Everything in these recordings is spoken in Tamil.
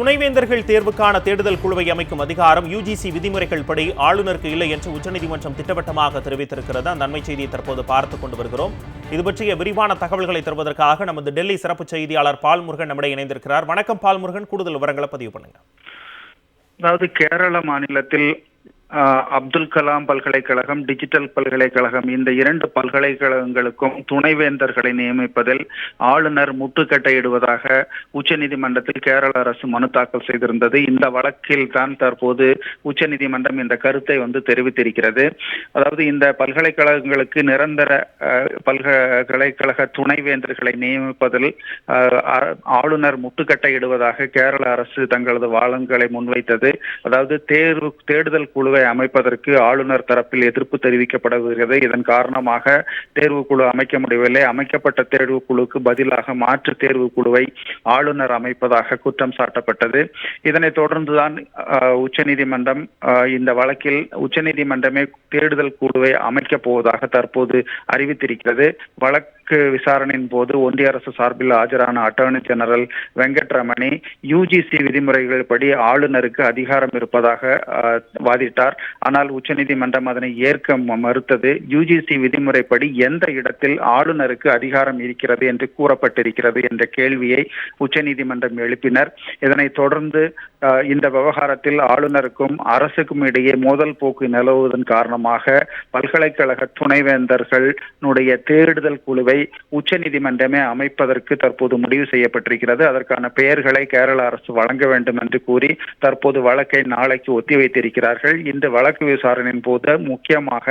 துணைவேந்தர்கள் தேர்வுக்கான தேடுதல் குழுவை அமைக்கும் அதிகாரம் யுஜிசி விதிமுறைகள் படி ஆளுநருக்கு இல்லை என்று உச்சநீதிமன்றம் திட்டவட்டமாக தெரிவித்திருக்கிறது. அந்த நன்மை செய்தியை தற்போது பார்த்துக் கொண்டு வருகிறோம். இது பற்றிய விரிவான தகவல்களை தருவதற்காக நமது டெல்லி சிறப்பு செய்தியாளர் பால்முருகன் நம்மிடையே இணைந்திருக்கிறார். வணக்கம் பால்முருகன் கூடுதல் விவரங்களை பதிவு பண்ணுங்க. அதாவது கேரள மாநிலத்தில் அப்துல் கலாம் பல்கலைக்கழகம் டிஜிட்டல் பல்கலைக்கழகம் இந்த இரண்டு பல்கலைக்கழகங்களுக்கும் துணைவேந்தர்களை நியமிப்பதில் ஆளுநர் முட்டுக்கட்டையிடுவதாக உச்சநீதிமன்றத்தில் கேரள அரசு மனு தாக்கல் செய்திருந்தது. இந்த வழக்கில் தான் தற்போது உச்சநீதிமன்றம் இந்த கருத்தை வந்து தெரிவித்திருக்கிறது. அதாவது இந்த பல்கலைக்கழகங்களுக்கு நிரந்தர ஆஹ், பல்கலைக்கழக துணைவேந்தர்களை நியமிப்பதில் ஆஹ், ஆளுநர் முட்டுக்கட்டையிடுவதாக கேரள அரசு தங்களது வாதங்களை முன்வைத்தது. அதாவது தேர்வு தேடுதல் குழுவை அமைப்பதற்கு ஆளுநர் தரப்பில் எதிர்ப்பு தெரிவிக்கப்படுகிறது இதன் காரணமாக தேர்வுக்குழு அமைக்க முடியவில்லை. அமைக்கப்பட்ட தேர்வு பதிலாக மாற்று தேர்வுக்குழுவை ஆளுநர் அமைப்பதாக குற்றம் சாட்டப்பட்டது. இதனைத் தொடர்ந்துதான் உச்சநீதிமன்றம் இந்த வழக்கில் உச்சநீதிமன்றமே தேடுதல் குழுவை அமைக்கப் போவதாக தற்போது அறிவித்திருக்கிறது. வழக்கு விசாரணையின் போது ஒன்றிய அரசு சார்பில் ஆஜரான அட்டர்னி ஜெனரல் வெங்கட்ரமணி யூஜிசி விதிமுறைகள் படி ஆளுநருக்கு அதிகாரம் இருப்பதாக வாதிட்டார். வாதிட்டார் ஆனால் உச்சநீதிமன்றம் அதனை ஏற்க மறுத்தது. யுஜிசி விதிமுறைப்படி எந்த இடத்தில் ஆளுநருக்கு அதிகாரம் இருக்கிறது என்று கூறப்பட்டிருக்கிறது என்ற கேள்வியை உச்சநீதிமன்றம் எழுப்பினர். இதனைத் தொடர்ந்து இந்த விவகாரத்தில் ஆளுநருக்கும் அரசுக்கும் இடையே மோதல் போக்கு நிலவுவதன் காரணமாக பல்கலைக்கழக துணைவேந்தர்களுடைய தேடுதல் குழுவை உச்சநீதிமன்றமே அமைப்பதற்கு தற்போது முடிவு செய்யப்பட்டிருக்கிறது. அதற்கான பெயர்களை கேரள அரசு வழங்க வேண்டும் என்று கூறி தற்போது வழக்கை நாளைக்கு ஒத்திவைத்திருக்கிறார்கள். இந்த வழக்கு விசாரணையின் போது முக்கியமாக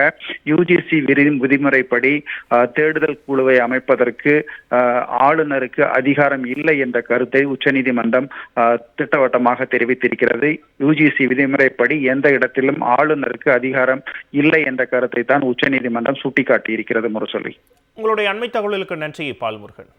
யுஜிசி விதி விதிமுறைப்படி ஆஹ், தேடுதல் குழுவை அமைப்பதற்கு ஆஹ், ஆளுநருக்கு அதிகாரம் இல்லை என்ற கருத்தை உச்சநீதிமன்றம் ஆஹ், திட்டவட்டமாக தெரிவித்திருக்கிறது. யுஜிசி விதிமுறைப்படி எந்த இடத்திலும் ஆளுநருக்கு அதிகாரம் இல்லை என்ற கருத்தை தான் உச்சநீதிமன்றம் சுட்டிக்காட்டியிருக்கிறது முரசொலி. உங்களுடைய அண்மை தகவலுக்கு நன்றி பால்முருகன்.